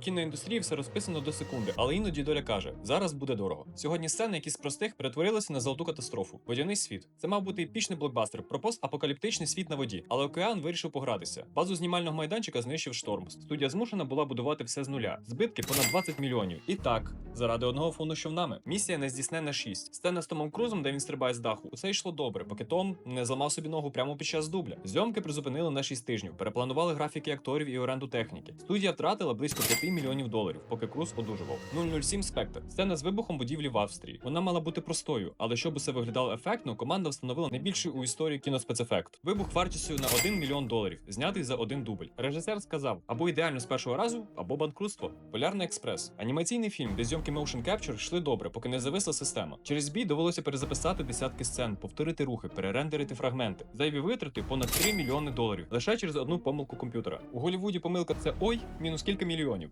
кіноіндустрії все розписано до секунди, але іноді доля каже: зараз буде дорого. Сьогодні сцени, які з простих перетворилися на золоту катастрофу. Водяний світ. Це мав бути епічний блокбастер про постапокаліптичний світ на воді, але океан вирішив погратися. Базу знімального майданчика знищив шторм. Студія змушена була будувати все з нуля. Збитки понад 20 мільйонів. І так, заради одного фону, що в нами. Місія нездійснена 6. Сцена з Томом Крузом, де він стрибає з даху. Усе йшло добре, поки Том не зламав собі ногу прямо під час дубля. Зйомки призупинили на 6 тижнів, перепланували графіки акторів і оренду техніки. Студія втратила близько 5 мільйонів доларів, поки Круз одужував. 007 Спектр. Сцена з вибухом будівлі в Австрії. Вона мала бути простою, але щоб усе виглядало ефектно, команда встановила найбільший у історії кіноспецефект. Вибух вартістю на 1 мільйон доларів, знятий за один дубль. Режисер сказав: або ідеально з першого разу, або банкрутство. Полярний експрес. Анімаційний фільм, де зйомки Motion Capture йшли добре, поки не зависла система. Через бій довелося перезаписати десятки сцен, повторити рухи, перерендерити фрагменти. Зайві витрати понад 3 мільйони доларів лише через одну помилку комп'ютера. У Голлівуді помилка це ой, мінус кілька мільйонів.